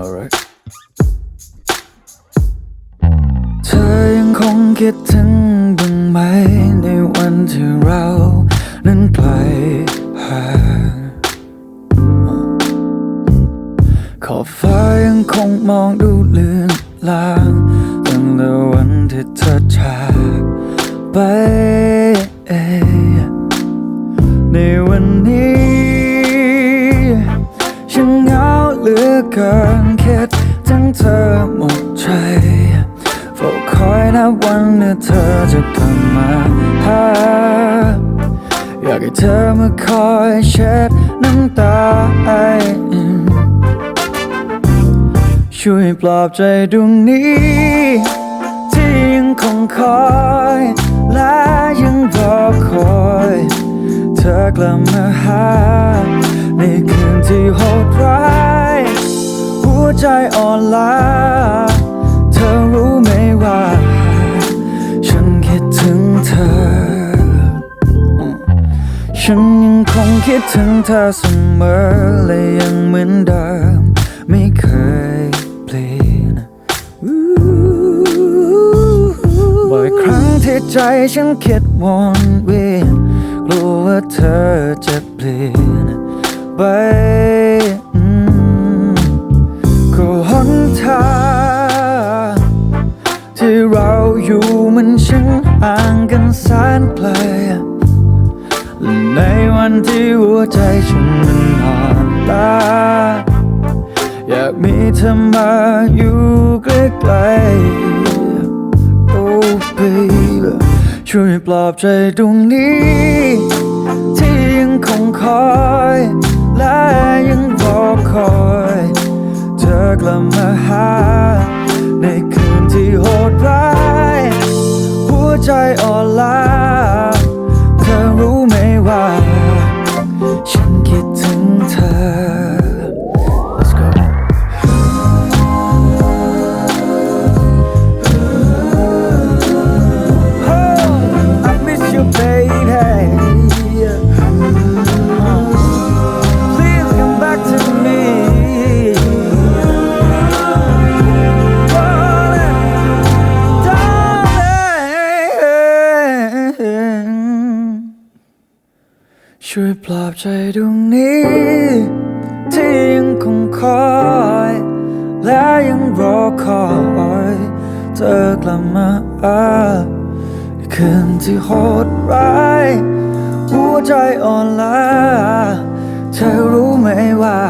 alright เธอยังคงคิดถึงบ้างไหมในวันที่เรานั้นไกลห่างขอบฟ้ายังคงมองดูเลือนลางตั้งแต่วันที่เธอจากไปในวันนี้ฉันเหงาเหลือเกิน นับวันที่เธอจะกลับมาหาอยากให้เธอมาคอยเช็ดน้ำตาช่วยปลอบใจดวงนี้ ที่ยังคงคอย และยังรอคอย เธอกลับมาหาในคืนที่โหดร้าย หัวใจอ่อนล้า ฉันยังคงคิดถึงเธอเสมอและยังเหมือนเดิม ไม่เคยเปลี่ยนบ่อยครั้งที่ใจฉันคิดวนเวียนกลัวว่าเธอจะเปลี่ยนไปก็หนทางที่เราอยู่มันช่างห่างกันแสนไกล ใจฉันมันอ่อนล้าอยากมีเธอมาอยู่ใกล้ๆ Oh baby ช่วยปลอบใจดวงนี้ ที่ยังคงคอย และยังรอคอย เธอกลับมาหา ในคืนที่โหดร้าย หัวใจอ่อน ช่วยปลอบใจดวงนี้ ที่ยังคงคอย และยังรอคอยเธอกลับมาคืนที่โหดร้ายหัวใจอ่อนล้าเธอรู้ไหมว่า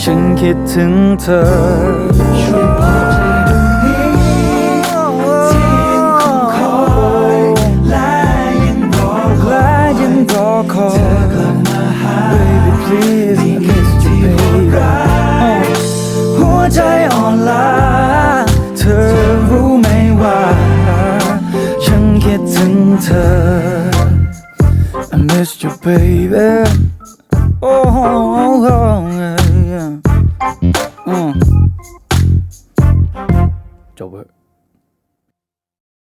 ฉันคิดถึงเธอ ถึงเธอ I miss you baby Oh, oh, oh yeah.